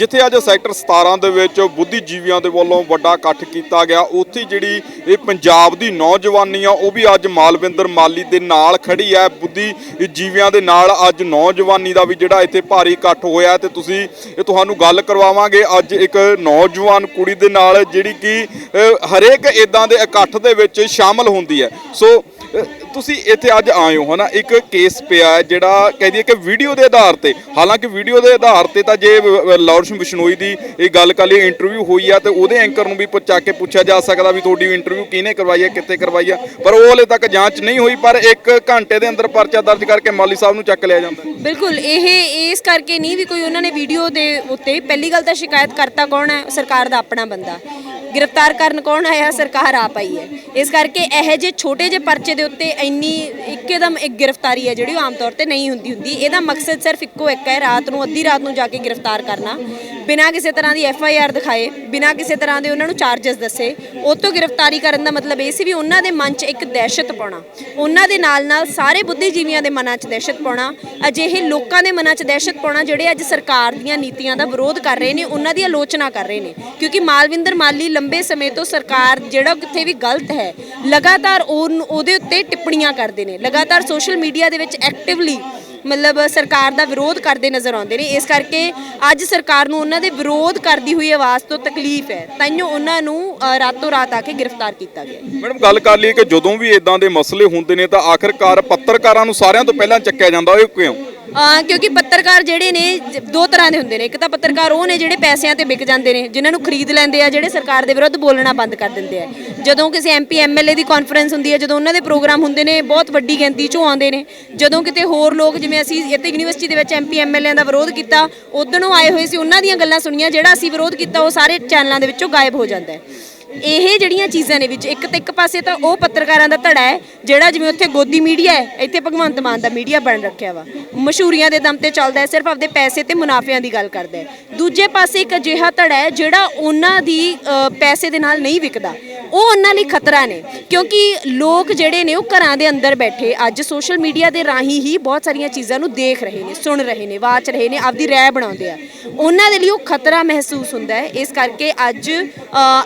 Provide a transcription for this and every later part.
ਜਿੱਥੇ ਅੱਜ ਸੈਕਟਰ 17 ਦੇ ਵਿੱਚ ਬੁੱਧੀਜੀਵੀਆਂ ਦੇ ਵੱਲੋਂ ਵੱਡਾ ਇਕੱਠ ਕੀਤਾ ਗਿਆ, ਉੱਥੇ ਜਿਹੜੀ ਇਹ ਪੰਜਾਬ ਦੀ ਨੌਜਵਾਨੀ ਆ, ਉਹ ਵੀ ਅੱਜ ਮਾਲਵਿੰਦਰ ਮਾਲੀ ਦੇ ਨਾਲ ਖੜੀ ਹੈ। ਬੁੱਧੀਜੀਵੀਆਂ ਦੇ ਨਾਲ ਅੱਜ ਨੌਜਵਾਨੀ ਦਾ ਵੀ ਜਿਹੜਾ ਇੱਥੇ ਭਾਰੀ ਇਕੱਠ ਹੋਇਆ ਤੇ ਤੁਸੀਂ ਇਹ ਤੁਹਾਨੂੰ ਗੱਲ ਕਰਵਾਵਾਂਗੇ। ਅੱਜ ਇੱਕ ਨੌਜਵਾਨ ਕੁੜੀ ਦੇ ਨਾਲ ਜਿਹੜੀ ਕਿ ਹਰੇਕ ਇਦਾਂ ਦੇ ਇਕੱਠ ਦੇ ਵਿੱਚ ਸ਼ਾਮਲ ਹੁੰਦੀ ਹੈ। ਸੋ ਤੁਸੀਂ ਇੱਥੇ ਅੱਜ ਆਏ ਹੋ, ਹਨਾ? ਇੱਕ ਕੇਸ ਪਿਆ ਹੈ ਜਿਹੜਾ ਕਹਿ ਦਈਏ ਕਿ ਵੀਡੀਓ ਦੇ ਆਧਾਰ ਤੇ। ਹਾਲਾਂਕਿ ਵੀਡੀਓ ਦੇ ਆਧਾਰ ਤੇ ਤਾਂ ਜੇ ਲਾਰੈਂਸ ਬਿਸ਼ਨੋਈ ਦੀ ਇਹ ਗੱਲ ਕਰ ਇੰਟਰਵਿਊ ਹੋਈ ਆ ਤੇ ਉਹਦੇ ਐਂਕਰ ਨੂੰ ਵੀ ਪੁੱਛਾ ਕੇ ਪੁੱਛਿਆ ਜਾ ਸਕਦਾ ਵੀ ਤੁਹਾਡੀ ਇੰਟਰਵਿਊ ਕਿਹਨੇ ਕਰਵਾਈ ਹੈ, ਕਿੱਥੇ ਕਰਵਾਈ ਆ। ਪਰ ਉਹ ਹਲੇ ਤੱਕ ਜਾਂਚ ਨਹੀਂ ਹੋਈ, ਪਰ ਇੱਕ ਘੰਟੇ ਦੇ ਅੰਦਰ ਪਰਚਾ ਦਰਜ ਕਰਕੇ ਮਾਲੀ ਸਾਹਿਬ ਨੂੰ ਚੱਕ ਲਿਆ ਜਾਂਦਾ ਬਿਲਕੁਲ, ਇਹ, ਇਸ ਕਰਕੇ ਨਹੀਂ ਵੀ ਕੋਈ ਉਹਨਾਂ ਨੇ ਵੀਡੀਓ ਦੇ ਉੱਤੇ, ਪਹਿਲੀ ਗੱਲ ਤਾਂ ਸ਼ਿਕਾਇਤ ਕਰਤਾ ਕੌਣ ਹੈ? ਸਰਕਾਰ ਦਾ ਆਪਣਾ ਬੰਦਾ। ਗ੍ਰਿਫਤਾਰ ਕਰਨ ਕੌਣ ਆਇਆ? ਸਰਕਾਰ ਆਪ ਆਈ ਹੈ। ਇਸ ਕਰਕੇ ਇਹ ਜੇ ਛੋਟੇ ਜੇ ਪਰਚੇ ਦੇ ਉੱਤੇ ਇੰਨੀ ਇੱਕਦਮ ਇੱਕ ਗ੍ਰਿਫਤਾਰੀ ਹੈ ਜਿਹੜੀ ਉਹ ਆਮ ਤੌਰ ਤੇ ਨਹੀਂ ਹੁੰਦੀ ਹੁੰਦੀ। ਇਹਦਾ ਮਕਸਦ ਸਿਰਫ ਇੱਕੋ ਇੱਕ ਹੈ, ਰਾਤ ਨੂੰ, ਅੱਧੀ ਰਾਤ ਨੂੰ ਜਾ ਕੇ ਗ੍ਰਿਫਤਾਰ ਕਰਨਾ। ਬਿਨਾਂ ਕਿਸੇ ਤਰ੍ਹਾਂ ਦੀ ਐਫ ਆਈ ਆਰ ਦਿਖਾਏ, ਬਿਨਾਂ ਕਿਸੇ ਤਰ੍ਹਾਂ ਦੇ ਉਹਨਾਂ ਨੂੰ ਚਾਰजेस ਦੱਸੇ, ਉਹ ਤੋਂ ਗ੍ਰਿਫਤਾਰੀ ਕਰਨ ਦਾ ਮਤਲਬ ਇਹ ਸੀ ਵੀ ਉਹਨਾਂ ਦੇ ਮਨ 'ਚ ਇੱਕ ਦਹਿਸ਼ਤ ਪਾਉਣਾ, ਉਹਨਾਂ ਦੇ ਨਾਲ ਨਾਲ ਸਾਰੇ ਬੁੱਧੀਜੀਵੀਆਂ ਦੇ ਮਨਾਂ 'ਚ ਦਹਿਸ਼ਤ ਪਾਉਣਾ, ਅਜਿਹੇ ਲੋਕਾਂ ਦੇ ਮਨਾਂ 'ਚ ਦਹਿਸ਼ਤ ਪਾਉਣਾ ਜਿਹੜੇ ਅੱਜ ਸਰਕਾਰ ਦੀਆਂ ਨੀਤੀਆਂ ਦਾ ਵਿਰੋਧ ਕਰ ਰਹੇ ਨੇ, ਉਹਨਾਂ ਦੀ ਆਲੋਚਨਾ ਕਰ ਰਹੇ ਨੇ, ਕਿਉਂਕਿ ਮਾਲਵਿੰਦਰ ਮਾਲੀ ਲੰਬੇ ਸਮੇਂ ਤੋਂ ਸਰਕਾਰ ਜਿਹੜਾ ਕਿਤੇ ਵੀ ਗਲਤ ਹੈ, ਲਗਾਤਾਰ ਉਹਨ- ਉਹਦੇ ਉੱਤੇ ਟਿੱਪਣੀਆਂ ਕਰਦੇ ਨੇ, ਲਗਾਤਾਰ ਸੋਸ਼ਲ ਮੀਡੀਆ ਦੇ ਵਿੱਚ ਐਕਟਿਵਲੀ ਮਤਲਬ ਸਰਕਾਰ ਦਾ ਵਿਰੋਧ ਕਰਦੇ ਨਜ਼ਰ ਆਉਂਦੇ ਨੇ। ਇਸ ਕਰਕੇ ਅੱਜ ਸਰਕਾਰ ਨੂੰ ਉਹਨਾਂ ਦੇ ਵਿਰੋਧ ਕਰਦੀ ਹੋਈ ਆਵਾਜ਼ ਤੋਂ ਤਕਲੀਫ ਹੈ। ਤਾਈਓ ਉਹਨਾਂ ਨੂੰ ਰਾਤੋਂ ਰਾਤ ਆ ਕੇ ਗ੍ਰਿਫਤਾਰ ਕੀਤਾ ਗਿਆ ਮੈਡਮ, ਗੱਲ ਕਰ ਲਈਏ ਕਿ ਜਦੋਂ ਵੀ ਇਦਾਂ ਦੇ ਮਸਲੇ ਹੁੰਦੇ ਨੇ ਤਾਂ ਆਖਰਕਾਰ ਪੱਤਰਕਾਰਾਂ ਨੂੰ ਸਾਰਿਆਂ ਤੋਂ ਪਹਿਲਾਂ ਚੱਕਿਆ ਜਾਂਦਾ, ਉਹ ਕਿਉਂ? ਅ, ਕਿਉਂਕਿ ਪੱਤਰਕਾਰ ਜਿਹੜੇ ਨੇ ਜ- ਦੋ ਤਰ੍ਹਾਂ ਦੇ ਹੁੰਦੇ ਨੇ। ਇੱਕ ਤਾਂ ਪੱਤਰਕਾਰ ਉਹ ਨੇ ਜਿਹੜੇ ਪੈਸਿਆਂ ਤੇ ਵਿਕ ਜਾਂਦੇ ਨੇ ਜਿਨ੍ਹਾਂ ਨੂੰ ਖਰੀਦ ਲੈਂਦੇ ਆ ਜਿਹੜੇ ਸਰਕਾਰ ਦੇ ਵਿਰੁੱਧ ਬੋਲਣਾ ਬੰਦ ਕਰ ਦਿੰਦੇ ਆ। ਜਦੋਂ ਕਿਸੇ ਐਮਪੀ ਐਮਐਲਏ ਦੀ ਕਾਨਫਰੰਸ ਹੁੰਦੀ ਹੈ ਜਦੋਂ ਉਹਨਾਂ ਦੇ ਪ੍ਰੋਗਰਾਮ ਹੁੰਦੇ ਨੇ ਬਹੁਤ ਵੱਡੀ ਗਿਣਤੀ 'ਚੋਂ ਆਉਂਦੇ ਨੇ। ਜਦੋਂ ਕਿਤੇ ਹੋਰ ਲੋਕ ਜਿਵੇਂ ਅਸੀਂ ਇੱਥੇ ਯੂਨੀਵਰਸਿਟੀ ਦੇ ਵਿੱਚ ਐਮਪੀ ਐਮਐਲਏ ਦਾ ਵਿਰੋਧ ਕੀਤਾ ਉਦੋਂ ਆਏ ਹੋਏ ਸੀ ਉਹਨਾਂ ਦੀਆਂ ਗੱਲਾਂ ਸੁਣੀਆਂ ਜਿਹੜਾ ਅਸੀਂ ਵਿਰੋਧ ਕੀਤਾ ਉਹ ਸਾਰੇ ਚੈਨਲਾਂ ਦੇ ਵਿੱਚੋਂ ਗਾਇਬ ਹੋ ਜਾਂਦਾ ਹੈ। ਇਹ ਜਿਹੜੀਆਂ ਚੀਜ਼ਾਂ ਨੇ ਵਿੱਚ, ਇੱਕ ਤਾਂ ਇੱਕ ਪਾਸੇ ਤਾਂ ਉਹ ਪੱਤਰਕਾਰਾਂ ਦਾ ਧੜਾ ਹੈ, ਜਿਹੜਾ ਜਿਵੇਂ ਉੱਥੇ ਗੋਦੀ ਮੀਡੀਆ ਹੈ, ਇੱਥੇ ਭਗਵੰਤ ਮਾਨ ਦਾ ਮੀਡੀਆ ਬਣ ਰੱਖਿਆ ਵਾ। ਮਸ਼ਹੂਰੀਆਂ ਦੇ ਦਮ ਤੇ ਚੱਲਦਾ ਹੈ, ਸਿਰਫ ਆਪਦੇ ਪੈਸੇ ਤੇ ਮੁਨਾਫਿਆਂ ਦੀ ਗੱਲ ਕਰਦਾ ਹੈ। ਦੂਜੇ ਪਾਸੇ ਇੱਕ ਅਜਿਹਾ ਧੜਾ ਹੈ, ਜਿਹੜਾ ਉਹਨਾਂ ਦੀ ਪੈਸੇ ਦੇ ਨਾਲ ਨਹੀਂ ਵਿਕਦਾ। ਉਹ ਉਹਨਾਂ ਲਈ ਖਤਰਾ ਨੇ। ਕਿਉਂਕਿ ਲੋਕ ਜਿਹੜੇ ਨੇ ਉਹ ਘਰਾਂ ਦੇ ਅੰਦਰ ਬੈਠੇ ਅੱਜ ਸੋਸ਼ਲ ਮੀਡੀਆ ਦੇ ਰਾਹੀਂ ਹੀ ਬਹੁਤ ਸਾਰੀਆਂ ਚੀਜ਼ਾਂ ਨੂੰ ਦੇਖ ਰਹੇ ਨੇ, ਸੁਣ ਰਹੇ ਨੇ, ਵਾਚ ਰਹੇ ਨੇ, ਆਪਦੀ ਰਾਏ ਬਣਾਉਂਦੇ ਆ। ਉਹਨਾਂ ਦੇ ਲਈ ਉਹ ਖਤਰਾ ਮਹਿਸੂਸ ਹੁੰਦਾ ਹੈ। ਇਸ ਕਰਕੇ ਅੱਜ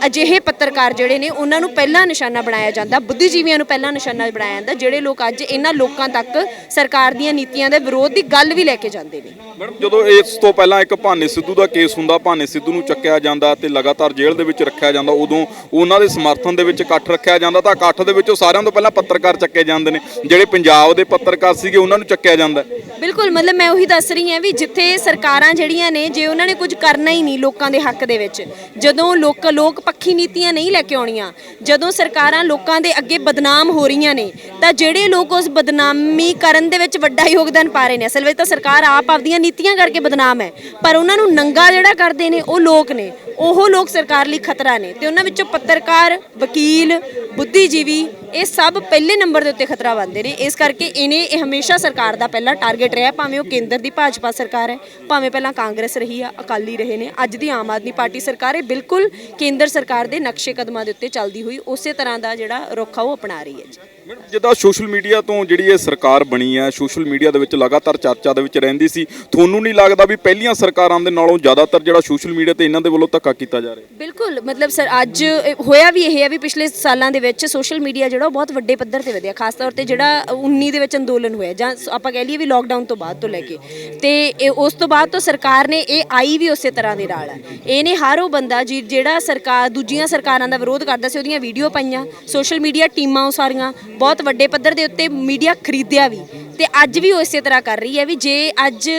ਅਜਿਹੇ ਪੱਤਰਕਾਰ ਜਿਹੜੇ ਨੇ ਉਹਨਾਂ ਨੂੰ ਪਹਿਲਾਂ ਨਿਸ਼ਾਨਾ ਬਣਾਇਆ ਜਾਂਦਾ, ਬੁੱਧੀਜੀਵੀਆਂ ਨੂੰ ਪਹਿਲਾਂ ਨਿਸ਼ਾਨਾ ਬਣਾਇਆ ਜਾਂਦਾ, ਜਿਹੜੇ ਲੋਕ ਅੱਜ ਇਹਨਾਂ ਲੋਕਾਂ ਤੱਕ ਸਰਕਾਰ ਦੀਆਂ ਨੀਤੀਆਂ ਦੇ ਵਿਰੋਧ ਦੀ ਗੱਲ ਵੀ ਲੈ ਕੇ ਜਾਂਦੇ ਨੇ। ਮੈਡਮ, ਜਦੋਂ ਇਸ ਤੋਂ ਪਹਿਲਾਂ ਇੱਕ ਭਾਨੇ ਸਿੱਧੂ ਦਾ ਕੇਸ ਹੁੰਦਾ, ਭਾਨੇ ਸਿੱਧੂ ਨੂੰ ਚੱਕਿਆ ਜਾਂਦਾ ਤੇ ਲਗਾਤਾਰ ਜੇਲ੍ਹ ਦੇ ਵਿੱਚ ਰੱਖਿਆ ਜਾਂਦਾ, ਉਦੋਂ ਉਹਨਾਂ ਦੇ ਸਮਰਥਨ ਦੇ ਵਿੱਚ ਇਕੱਠ ਰੱਖਿਆ ਜਾਂਦਾ ਤਾਂ ਇਕੱਠ ਦੇ ਵਿੱਚੋਂ ਸਾਰਿਆਂ ਤੋਂ ਪਹਿਲਾਂ ਪੱਤਰਕਾਰ ਚੱਕੇ ਜਾਂਦੇ ਨੇ। ਜਿਹੜੇ ਪੰਜਾਬ ਦੇ ਪੱਤਰਕਾਰ ਸੀਗੇ, ਉਹਨਾਂ ਨੂੰ ਚੱਕਿਆ ਜਾਂਦਾ ਬਿਲਕੁਲ, ਮਤਲਬ ਮੈਂ ਉਹੀ ਦੱਸ ਰਹੀ ਹਾਂ ਵੀ ਜਿੱਥੇ ਸਰਕਾਰਾਂ ਜਿਹੜੀਆਂ ਨੇ, ਜੇ ਉਹਨਾਂ ਨੇ ਕੁਝ ਕਰਨਾ ਹੀ ਨਹੀਂ ਲੋਕਾਂ ਦੇ ਹੱਕ ਦੇ ਵਿੱਚ, ਜਦੋਂ ਲੋਕ ਲੋਕ ਪੱਖੀ ਨੀਤੀਆਂ ਨਹੀਂ ਲੈ ਕੇ ਆਉਣੀਆਂ, ਜਦੋਂ ਸਰਕਾਰਾਂ ਲੋਕਾਂ ਦੇ ਅੱਗੇ ਬਦਨਾਮ ਹੋ ਰਹੀਆਂ ਨੇ, ਤਾਂ ਜਿਹੜੇ ਲੋਕ ਉਸ ਬਦਨਾਮੀ ਕਰਨ ਦੇ ਵਿੱਚ ਵੱਡਾ ਯੋਗਦਾਨ ਪਾ ਰਹੇ ਨੇ, ਅਸਲ ਵਿੱਚ ਤਾਂ ਸਰਕਾਰ ਆਪ ਆਪਦੀਆਂ ਨੀਤੀਆਂ ਕਰਕੇ ਬਦਨਾਮ ਹੈ, ਪਰ ਉਹਨਾਂ ਨੂੰ ਨੰਗਾ ਜਿਹੜਾ ਕਰਦੇ ਨੇ, ਉਹ ਲੋਕ ਨੇ, ਉਹ ਲੋਕ ਸਰਕਾਰ ਲਈ ਖਤਰਾ ਨੇ, ਤੇ ਉਹਨਾਂ ਵਿੱਚੋਂ ਪੱਤਰਕਾਰ ਵਕੀਲ, ਬੁੱਧੀਜੀਵੀ, ਇਹ ਸਭ ਪਹਿਲੇ ਨੰਬਰ ਦੇ ਉੱਤੇ ਖਤਰਾ ਬਣਦੇ ਨੇ। ਇਸ ਕਰਕੇ ਇਹਨੇ ਇਹ ਹਮੇਸ਼ਾ ਸਰਕਾਰ ਦਾ ਪਹਿਲਾ ਟਾਰਗੇਟ ਰਿਹਾ ਭਾਵੇਂ ਉਹ ਕੇਂਦਰ ਦੀ ਭਾਜਪਾ ਸਰਕਾਰ ਹੈ, ਭਾਵੇਂ ਪਹਿਲਾਂ ਕਾਂਗਰਸ ਰਹੀ ਆ, ਅਕਾਲੀ ਰਹੇ ਨੇ, ਅੱਜ ਦੀ ਆਮ ਆਦਮੀ ਪਾਰਟੀ ਸਰਕਾਰ ਇਹ ਬਿਲਕੁਲ ਕੇਂਦਰ ਸਰਕਾਰ ਦੇ ਨਕਸ਼ੇ ਕਦਮਾਂ ਦੇ ਉੱਤੇ ਚੱਲਦੀ ਹੋਈ ਉਸੇ ਤਰ੍ਹਾਂ ਦਾ ਜਿਹੜਾ ਰੁੱਖ ਆ ਉਹ ਅਪਣਾ ਰਹੀ ਹੈ ਜੀ। ਜਿੱਦਾਂ ਸੋਸ਼ਲ ਮੀਡੀਆ ਤੋਂ ਜਿਹੜੀ ਇਹ ਸਰਕਾਰ ਬਣੀ ਹੈ ਸੋਸ਼ਲ ਮੀਡੀਆ ਦੇ ਵਿੱਚ ਲਗਾਤਾਰ ਚਰਚਾ ਦੇ ਵਿੱਚ ਰਹਿੰਦੀ ਸੀ, ਤੁਹਾਨੂੰ ਨਹੀਂ ਲੱਗਦਾ ਵੀ ਪਹਿਲੀਆਂ ਸਰਕਾਰਾਂ ਦੇ ਨਾਲੋਂ ਜ਼ਿਆਦਾਤਰ ਜਿਹੜਾ ਸੋਸ਼ਲ ਮੀਡੀਆ ਤੇ ਇਹਨਾਂ ਦੇ ਵੱਲੋਂ ਧੱਕਾ ਕੀਤਾ ਜਾ ਰਿਹਾ? ਬਿਲਕੁਲ, ਮਤਲਬ ਸਰ, ਅੱਜ ਹੋਇਆ ਵੀ ਇਹ ਹੈ ਵੀ ਪਿਛਲੇ ਸਾਲਾਂ ਦੇ ਵਿੱਚ ਸੋਸ਼ਲ ਮੀਡੀਆ ਜਿਹੜਾ ਬਹੁਤ ਵੱਡੇ ਪੱਧਰ ਤੇ ਵਧਿਆ, ਖਾਸ ਤੌਰ ਤੇ ਜਿਹੜਾ 19 ਦੇ ਵਿੱਚ ਅੰਦੋਲਨ ਹੋਇਆ, ਜਾਂ ਆਪਾਂ ਕਹਿ ਲਈਏ ਵੀ ਲੋਕਡਾਊਨ ਤੋਂ ਬਾਅਦ ਤੋਂ ਲੈ ਕੇ। ਤੇ ਉਸ ਤੋਂ ਬਾਅਦ ਤੋਂ ਸਰਕਾਰ ਨੇ ਇਹ ਆਈ ਵੀ ਉਸੇ ਤਰ੍ਹਾਂ ਦੇ ਨਾਲ ਹੈ ਇਹਨੇ ਹਰ ਉਹ ਬੰਦਾ ਜਿਹੜਾ ਸਰਕਾਰ ਦੂਜੀਆਂ ਸਰਕਾਰਾਂ ਦਾ ਵਿਰੋਧ ਕਰਦਾ ਸੀ, ਉਹਦੀਆਂ ਵੀਡੀਓ ਪਾਈਆਂ, ਸੋਸ਼ਲ ਮੀਡੀਆ ਟੀਮਾਂ ਉਸਾਰੀਆਂ ਬਹੁਤ ਵੱਡੇ ਪੱਧਰ ਦੇ ਉੱਤੇ ਮੀਡੀਆ ਖਰੀਦਿਆ ਵੀ ਤੇ ਅੱਜ ਵੀ ਉਹ ਇਸੇ ਤਰ੍ਹਾਂ ਕਰ ਰਹੀ ਹੈ ਵੀ ਜੇ ਅੱਜ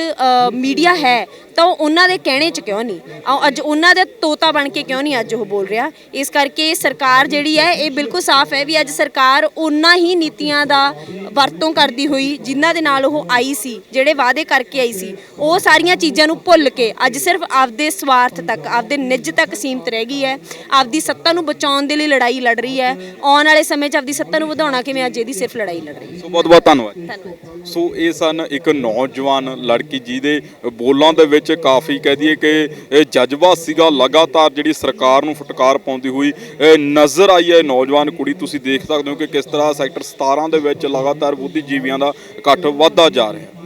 ਮੀਡੀਆ ਹੈ ਤਾਂ ਉਹ ਉਹਨਾਂ ਦੇ ਕਹਿਣੇ 'ਚ ਕਿਉਂ ਨਹੀਂ? ਆਹ ਅੱਜ ਉਹਨਾਂ ਦੇ ਤੋਤਾ ਬਣ ਕੇ ਕਿਉਂ ਨਹੀਂ ਅੱਜ ਉਹ ਬੋਲ ਰਿਹਾ? ਇਸ ਕਰਕੇ ਸਰਕਾਰ ਜਿਹੜੀ ਹੈ ਇਹ ਬਿਲਕੁਲ ਸਾਫ਼ ਹੈ ਵੀ ਅੱਜ ਸਰਕਾਰ ਉਹਨਾਂ ਹੀ ਨੀਤੀਆਂ ਦਾ ਵਰਤੋਂ ਕਰਦੀ ਹੋਈ ਜਿਨ੍ਹਾਂ ਦੇ ਨਾਲ ਉਹ ਆਈ ਸੀ ਜਿਹੜੇ ਵਾਅਦੇ ਕਰਕੇ ਆਈ ਸੀ ਉਹ ਸਾਰੀਆਂ ਚੀਜ਼ਾਂ ਨੂੰ ਭੁੱਲ ਕੇ ਅੱਜ ਸਿਰਫ ਆਪਦੇ ਸਵਾਰਥ ਤੱਕ ਆਪਦੇ ਨਿੱਜ ਤੱਕ ਸੀਮਤ ਰਹਿ ਗਈ ਹੈ। ਆਪਦੀ ਸੱਤਾ ਨੂੰ ਬਚਾਉਣ ਦੇ ਲਈ ਲੜਾਈ ਲੜ ਰਹੀ ਹੈ। ਆਉਣ ਵਾਲੇ ਸਮੇਂ 'ਚ ਆਪਦੀ ਸੱਤਾ ਨੂੰ ਵਧਾਉਣਾ ਕਿਵੇਂ ਅੱਜ ਇਹਦੀ ਸਿਰਫ ਲੜਾਈ ਲੜ ਰਹੀ ਹੈ? ਸੋ ਬਹੁਤ ਬਹੁਤ ਧੰਨਵਾਦ ਧੰਨਵਾਦ। ਸੋ ਇਹ ਸਨ ਇੱਕ ਨੌਜਵਾਨ ਲੜਕੀ ਜਿਹਦੇ ਬੋਲਾਂ ਦੇ ਵਿੱਚ ਕਾਫੀ ਕਹਿ ਦਈਏ ਕਿ, ਇਹ ਜਜ਼ਬਾ ਸੀਗਾ ਲਗਾਤਾਰ ਜਿਹੜੀ ਸਰਕਾਰ ਨੂੰ ਫਟਕਾਰ ਪਾਉਂਦੀ ਹੋਈ, ਇਹ ਨਜ਼ਰ ਆਈ ਹੈ। ਨੌਜਵਾਨ ਕੁੜੀ ਤੁਸੀਂ ਦੇਖ ਸਕਦੇ ਹੋ ਕਿ ਕਿਸ ਤਰ੍ਹਾਂ ਸੈਕਟਰ 17 ਦੇ ਵਿੱਚ ਲਗਾਤਾਰ ਬੁੱਧੀਜੀਵੀਆਂ ਦਾ ਇਕੱਠ ਵੱਧਦਾ ਜਾ ਰਿਹਾ।